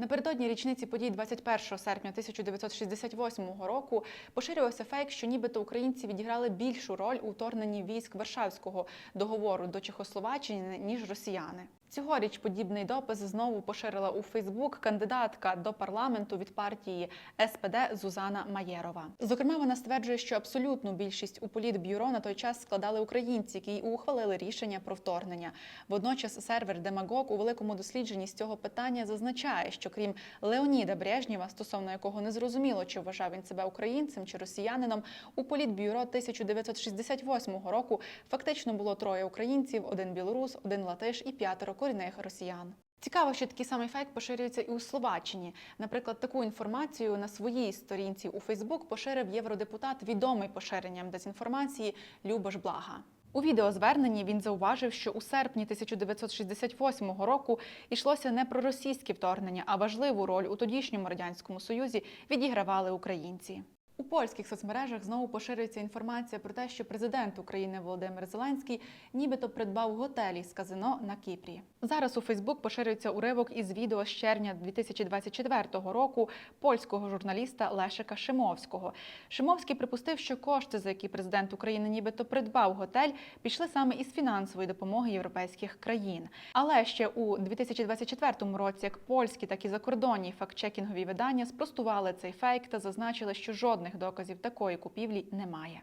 Напередодні річниці подій 21 серпня 1968 року поширювався фейк, що нібито українці відіграли більшу роль у вторгненні військ Варшавського договору до Чехословаччини ніж росіяни. Цьогоріч подібний допис знову поширила у Фейсбук кандидатка до парламенту від партії СПД Зузана Маєрова. Зокрема, вона стверджує, що абсолютну більшість у політбюро на той час складали українці, які ухвалили рішення про вторгнення. Водночас сервер Демагог у великому дослідженні з цього питання зазначає, що крім Леоніда Брежнєва, стосовно якого не зрозуміло, чи вважав він себе українцем чи росіянином, у політбюро 1968 року фактично було троє українців: один білорус, один латиш і п'ятеро корінних росіян. Цікаво, що такий самий фейк поширюється і у Словаччині. Наприклад, таку інформацію на своїй сторінці у Фейсбук поширив євродепутат, відомий поширенням дезінформації Любош Блага. У відеозверненні він зауважив, що у серпні 1968 року йшлося не про російське вторгнення, а важливу роль у тодішньому радянському союзі відігравали українці. У польських соцмережах знову поширюється інформація про те, що президент України Володимир Зеленський нібито придбав готелі з казино на Кіпрі. Зараз у Фейсбук поширюється уривок із відео з червня 2024 року польського журналіста Лешика Шимовського. Шимовський припустив, що кошти, за які президент України нібито придбав готель, пішли саме із фінансової допомоги європейських країн. Але ще у 2024 році, як польські, так і закордонні фактчекінгові видання спростували цей фейк та зазначили, що жодних доказів такої купівлі немає.